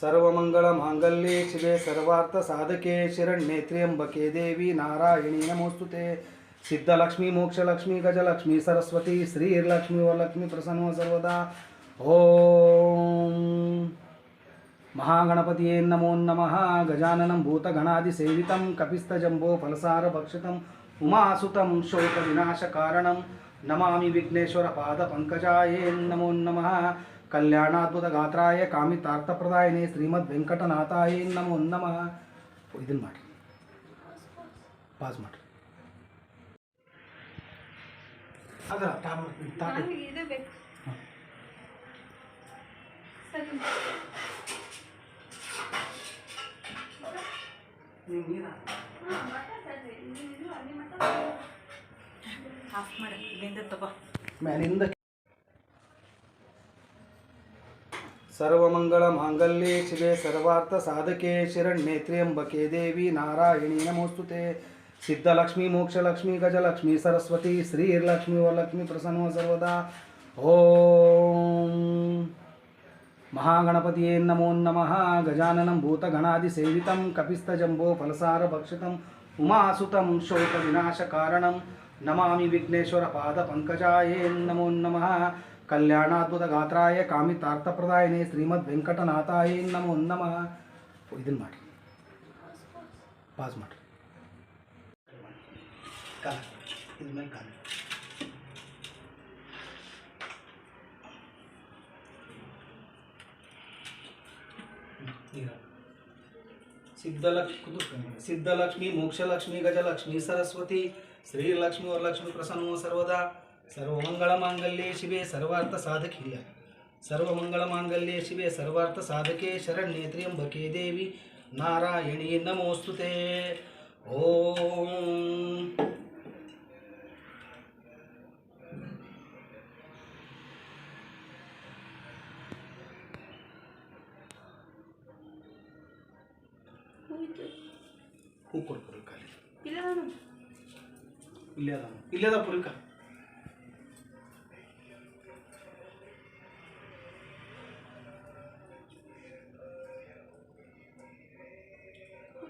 सर्वमङ्गलमाङ्गल्ये शिवे सर्वार्थसाधके शरण्ये त्र्यम्बके देवी नारायणी नमोऽस्तुते सिद्धलक्ष्मी मोक्षलक्ष्मी गजलक्ष्मी सरस्वती श्रीर्लक्ष्मी वरलक्ष्मी प्रसन्नो सर्वदा ॐ महागणपतये नमो नमः गजाननं भूतगणादिसेवितं कपिस्तजम्बो फलसारभक्षितम् उमासुतं शोकविनाशकारणं नमामि विघ्नेश्वरपादपङ्कजाये नमो नमः ಕಲ್ಯಾಣಾದ್ಭುತಗಾತ್ರಾಯ ಕಾಮಿತಾರ್ಥಪ್ರದಾಯನೇ ಶ್ರೀಮದ್ ವೆಂಕಟನಾಥಾಯ ನಮೋ. ನಮಃ ಇದನ್ನು ಮಾಡಿ ಪಾಸ್ ಮಾಡಿರಿ. ಅದರ ತಾಮ ತಾಟ सर्वमङ्गलमाङ्गल्ये शिवे सर्वार्थसाधके शरण्ये त्र्यम्बके देवी नारायणी नमोऽस्तुते सिद्धलक्ष्मी मोक्षलक्ष्मी गजलक्ष्मी सरस्वती श्रीर्लक्ष्मी वरलक्ष्मी प्रसन्नो सर्वदा ॐ महागणपतये नमो नमः गजाननं भूतगणादिसेवितं कपिस्तजम्बो फलसारभक्षितम् उमासुतं शोकविनाशकारणं नमामि विघ्नेश्वरपादपङ्कजाये नमो नमः ಕಲ್ಯಾಣಾದ್ಭುತಗಾತ್ರಾಯ ಕಾಮಿತಾರ್ಥಪ್ರದಾಯನೇ ಶ್ರೀಮದ್ ವೆಂಕಟನಾಥಾಯ ನಮೋ ನಮಃ. ಇದನ್ನು ಮಾಡಿ ಪಾಸ್ ಮಾಡಿರಿ. ಕಾಲ, ಇದ್ರ ಮೇಲೆ ಕಾಲ. ಸಿದ್ಧಲಕ್ಷ್ಮಿ ಸಿದ್ಧಲಕ್ಷ್ಮಿ ಮೋಕ್ಷಲಕ್ಷ್ಮಿ ಗಜಲಕ್ಷ್ಮಿ, ಸರಸ್ವತಿ, ಶ್ರೀಲಕ್ಷ್ಮಿ, ವರಲಕ್ಷ್ಮಿ ಪ್ರಸನ್ನೋ ಸರ್ವದಾ. ಸರ್ವಮಂಗಳಮಾಂಗಲ್ಯೆ ಶಿವೇ ಸರ್ವಾರ್ಥ ಸಾಧಕಿಯ ಸರ್ವಮಂಗಳ ಮಾಂಗಲ್ಯ ಶಿವೆ ಸರ್ವಾರ್ಥ ಸಾಧಕೆ ಶರಣ್ಯೇ ತ್ರ್ಯಂಬಕೆ ದೇವಿ ನಾರಾಯಣಿ ನಮೋಸ್ತುತೆ. ಓಂ. ಹೂ ಕೊಡ್ಕೊಡಿ ಕಾಲಿ ಇಲ್ಲ ನಾನು ಇಲ್ಲೇ ಅದ ಪುರಿಕ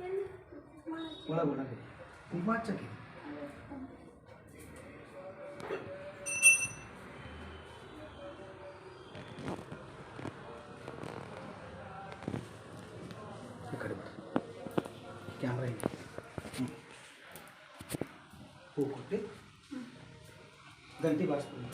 ಎಲ್ಲಿ? ಮಾಡಿ. ಒಳಗೆ ಒಳಗೆ ತುಂಬ ಹಚ್ಚಕ್ಕೆ ಈ ಕಡೆ ಬರ್ರಿ ಕ್ಯಾಮ್ರಾ ಇದೆ ಹ್ಞೂ ಹೂ ಕೊಟ್ಟು ಗಂಟೆ ಬಾರಿಸ್ಕೊಂಡು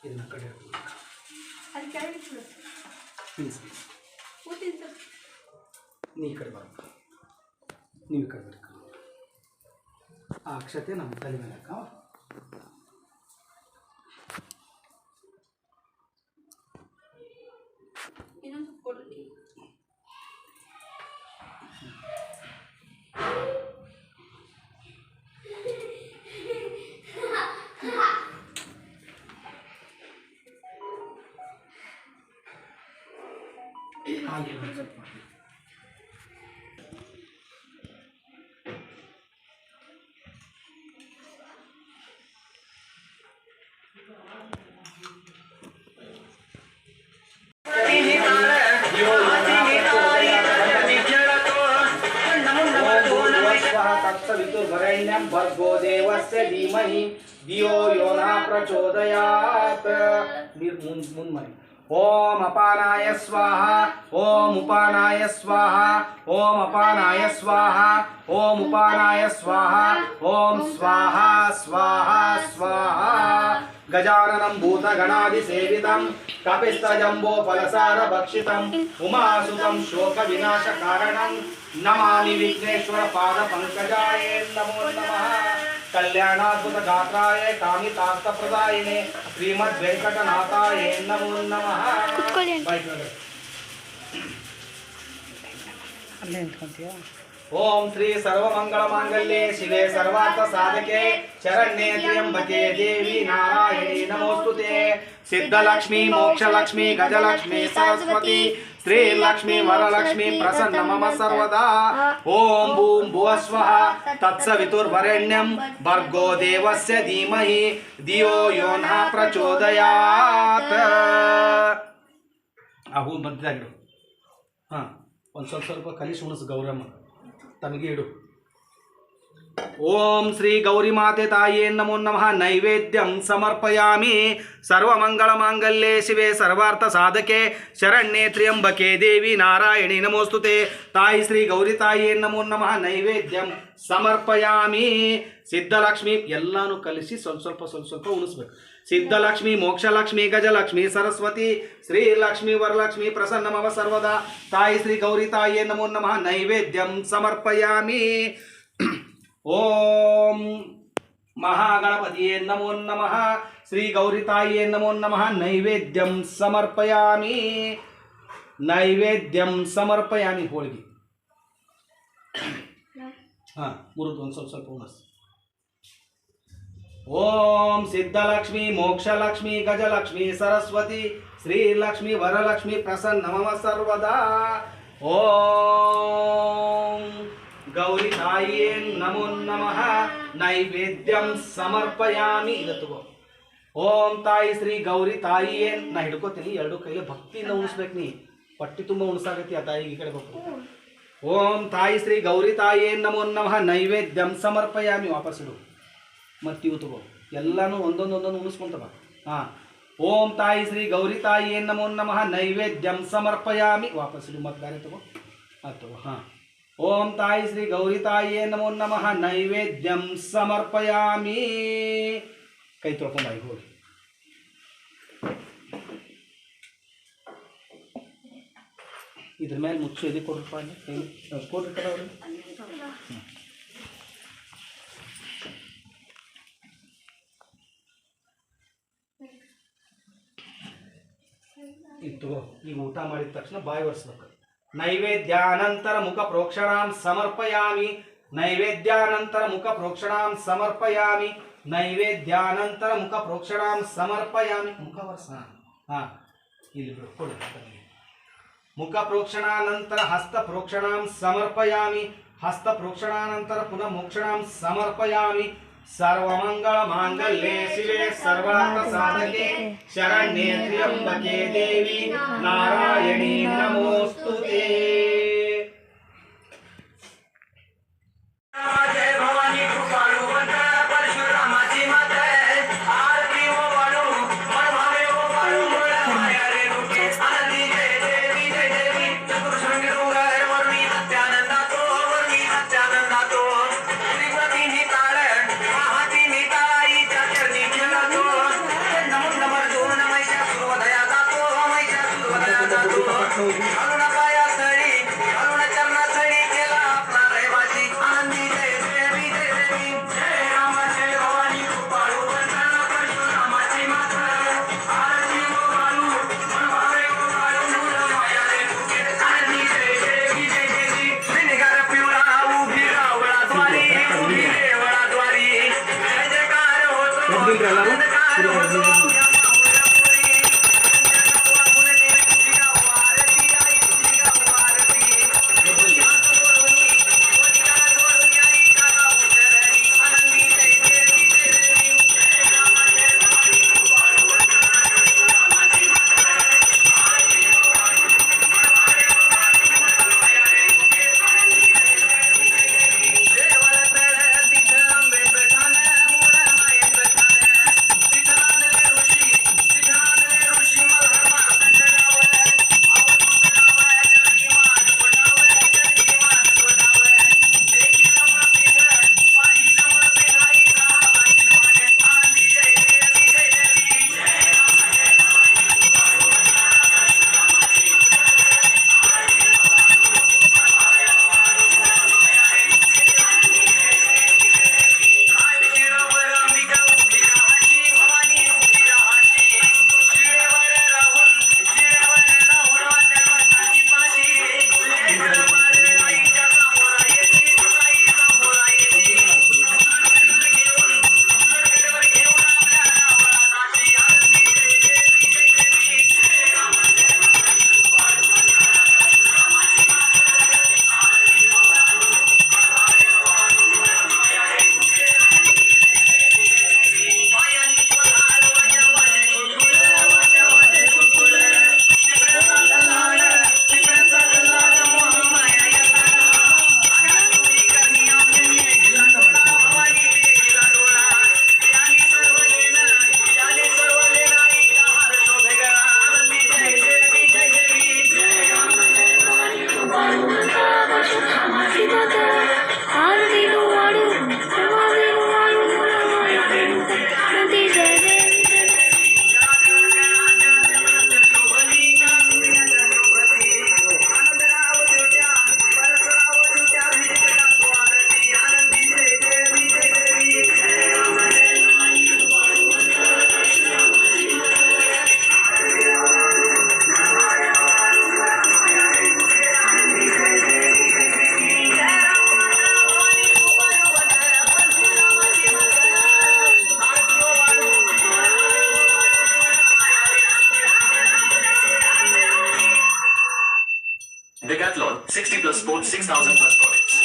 ಇದನ್ನ ಕಡೆ ಅಲ್ಲಿ ಕೆಳಗೆ ಬಿಡು ನಿಲ್ಲಿಸಿ ಊಟಿಂತ ನೀ ಈ ಕಡೆ ಬರಬೇಕು ನೀವು ಈ ಕಡೆ ಬರ್ರಿ ಆ ಅಕ್ಷತೆ ನಮ್ಮ ತಲೆ ಮೇಲೆ ಹಾಕವ वरेण्यं भर्गो देवस्य धीमहि धियो यो न प्रचोदयात् ఓం అపానాయ స్వాహ ఓం ఉపానాయ స్వాహ ఓం అపానాయ స్వాహ ఓం ఉపానాయ స్వాహ ఓం స్వాహ స్వాహ స్వాహ. గజాననం భూతగణాది సేవితం కపిస్తజంబో ఫలసార భక్షితం ఉమాసుతం శోక వినాశ కారణం నమామి విఘ్నేశ్వర పాద పంకజాయే నమో నమః. కళ్యాణాద్భుత గాత్రాయ కామితార్థ ప్రదాయనే శ్రీమద్ వెంకటనాథాయ నమో నమ ఓం శ్రీ సర్వమంగళ మాంగళ్యే శివే సర్వార్థ సాధకే శరణ్యే త్ర్యంబకే దేవి నారాయణి నమోస్తుతే। సిద్ధలక్ష్మి మోక్షలక్ష్మి గజలక్ష్మి సరస్వతి ಲಕ್ಷ್ಮಿ ವರಲಕ್ಷ್ಮಿ ಪ್ರಸನ್ನ ಮಮ ಸರ್ವದಾ. ಓಂ ಭೂಂ ಭುವಸ್ವಃ ತತ್ಸವಿತುರ್ವರೆಣ್ಯಂ ಭರ್ಗೋ ದೇವಸ್ಯ ಧೀಮಹಿ ಧಿಯೋ ಯೋ ನಃ ಪ್ರಚೋದಯಾತ್. ಆ ಹೂ ಮಧ್ಯದಾಗಿಡು ಹಾಂ. ಒಂದು ಸ್ವಲ್ಪ ಸ್ವಲ್ಪ ಕಲಿಸಿ ಉಣಿಸು ಗೌರಮ್ಮ. ತಮಗೆ ಇಡು. ಓಂ ಶ್ರೀ ಗೌರಿ ಮಾತೆ ತಾಯೇ ನಮೋ ನಮಃ. ನೈವೇದ್ಯಂ ಸಮರ್ಪಯಾಮಿ. ಸರ್ವಮಂಗಳ ಮಾಂಗಲ್ಯೆ ಶಿವೆ. ಸರ್ವಾರ್ಥ ಸಾಧಕೆ. ಶರಣ್ಯೆ ತ್ರ್ಯಂಬಕೆ ದೇವಿ ನಾರಾಯಣಿ ನಮೋಸ್ತುತೆ. ತಾಯಿ ಶ್ರೀ ಗೌರಿ ತಾಯೇ ನಮೋ ನಮಃ. ನೈವೇದ್ಯಂ ಸಮರ್ಪಯಾಮಿ. ಸಿದ್ಧಲಕ್ಷ್ಮಿ ಎಲ್ಲಾನು ಕಲಿಸಿ ಸ್ವಲ್ಪ ಸ್ವಲ್ಪ ಸ್ವಲ್ಪ ಸ್ವಲ್ಪ ಉಣಿಸ್ಬೇಕು. ಸಿದ್ಧಲಕ್ಷ್ಮಿ, ಮೋಕ್ಷಲಕ್ಷ್ಮಿ, ಗಜಲಕ್ಷ್ಮಿ, ಸರಸ್ವತಿ, ಶ್ರೀಲಕ್ಷ್ಮಿ, ವರಲಕ್ಷ್ಮಿ, ಪ್ರಸನ್ನಮವ ಸರ್ವದ. ತಾಯಿ ಶ್ರೀ ಗೌರಿ ತಾಯೇ ನಮೋ ನಮಃ. ನೈವೇದ್ಯಂ ಸಮರ್ಪಯಾಮಿ. ಓಂ ಮಹಾಗಣಪತಿಯೇ ನಮೋ ನಮಃ ಶ್ರೀ ಗೌರಿ ತಾಯಿಯೇ ನಮೋ ನಮಃ ನೈವೇದ್ಯಂ ಸಮರ್ಪಯಾಮಿ ನೈವೇದ್ಯಂ ಸಮರ್ಪಯಾಮಿ ಹೋಳಿಗೆ ಹಾಂ ಮುರಿದು ಒಂದು ಸ್ವಲ್ಪ ಸ್ವಲ್ಪ ಉಣಸ್ ಓಂ ಸಿದ್ಧಲಕ್ಷ್ಮಿ ಮೋಕ್ಷಲಕ್ಷ್ಮಿ ಗಜಲಕ್ಷ್ಮಿ ಸರಸ್ವತಿ ಶ್ರೀಲಕ್ಷ್ಮಿ ವರಲಕ್ಷ್ಮಿ ಪ್ರಸನ್ನ ಮಮ ಸರ್ವದಾ ಓಂ ಗೌರಿ ತಾಯಿಯೇ ನಮೋ ನಮಃ, ನೈವೇದ್ಯಂ ಸಮರ್ಪಯಾಮಿ ಇದು ಓಂ ತಾಯಿ ಶ್ರೀ ಗೌರಿ ತಾಯಿಯೇ ನಾ ಹಿಡ್ಕೋತೀನಿ, ಎರಡು ಕೈಲಿ ಭಕ್ತಿಯಿಂದ ಉಣಿಸ್ಬೇಕು ನೀ. ಪಟ್ಟಿ ತುಂಬ ಉಣಿಸಾಗತ್ತಿ ಆ ತಾಯಿಗೆ ಈ ಕಡೆ ಓಂ ತಾಯಿ ಶ್ರೀ ಗೌರಿ ತಾಯಿಯೇ ನಮೋ ನಮಃ, ನೈವೇದ್ಯಂ ಸಮರ್ಪಯಾಮಿ ವಾಪಸ್ ಇಡು. ಮತ್ತು ಇವು ತಗೋ. ಎಲ್ಲನೂ ಒಂದೊಂದು ಒಂದೊಂದು ಉಣಿಸ್ಕೊಂತವ ಹಾಂ. ಓಂ ತಾಯಿ ಶ್ರೀ ಗೌರಿ ತಾಯಿಯೇ ನಮೋ ನಮಃ, ನೈವೇದ್ಯಂ ಸಮರ್ಪಯಾಮಿ ವಾಪಸ್ ಇಡು. ಮತ್ತೆ ಬೇರೆ ತಗೋ. ತಗೋ. ಹಾಂ. ಓಂ ತಾಯಿ ಶ್ರೀ ಗೌರಿ ತಾಯಿಯೇ ನಮೋ ನಮಃ. ನೈವೇದ್ಯಂ ಸಮರ್ಪಯಾಮಿ. ಕೈ ತೊಳ್ಕೊಂಬಾಯಿ ಹೋಗಿ. ಇದ್ರ ಮೇಲೆ ಮುಚ್ಚು ಎದಿ ಕೊಡ್ರಪ್ಪ ಅಲ್ಲಿ? ಇತ್ತು ಈಗ ಊಟ ಮಾಡಿದ ತಕ್ಷಣ ಬಾಯಿ ಒರೆಸ್ಬೇಕು. ನೈವೇದ್ಯಾನಂತರ ಮುಖ ಪ್ರೋಕ್ಷಣಾಂ ಸಮರ್ಪಯಾಮಿ ನೈವೇದ್ಯಾನಂತರ ಮುಖ ಪ್ರೋಕ್ಷಣಾಂ ಸಮರ್ಪಯಾಮಿ ನೈವೇದ್ಯಾನಂತರ ಮುಖ ಪ್ರೋಕ್ಷಣಾಂ ಸಮರ್ಪಯಾಮಿ ಮುಖ ವರ್ಷ ಹಾ ಇಲ್ಲಿ ಬಿಡು ಕೊಡು ಅದಕ್ಕೆ. ಮುಖ ಪ್ರೋಕ್ಷಣಾನಂತರ ಹಸ್ತ ಪ್ರೋಕ್ಷಣಾಂ ಸಮರ್ಪಯಾಮಿ ಹಸ್ತ ಪ್ರೋಕ್ಷಣಾನಂತರ ಪುನಃ ಮೋಕ್ಷಣಾಂ ಸಮರ್ಪಯಾಮಿ ಸರ್ವಮಂಗಳ ಮಾಂಗಲ್ಯೆ ಶಿವೆ ಸರ್ವಾರ್ಥ ಸಾಧಕೆ ಶರಣ್ಯೆ ತ್ರ್ಯಂಬಕೆ ದೇವಿ ನಾರಾಯಣಿ ನಮೋಸ್ತುತೆ அப்படின்ற எல்லாரும் Decathlon, 60 plus sports, 6000 plus products.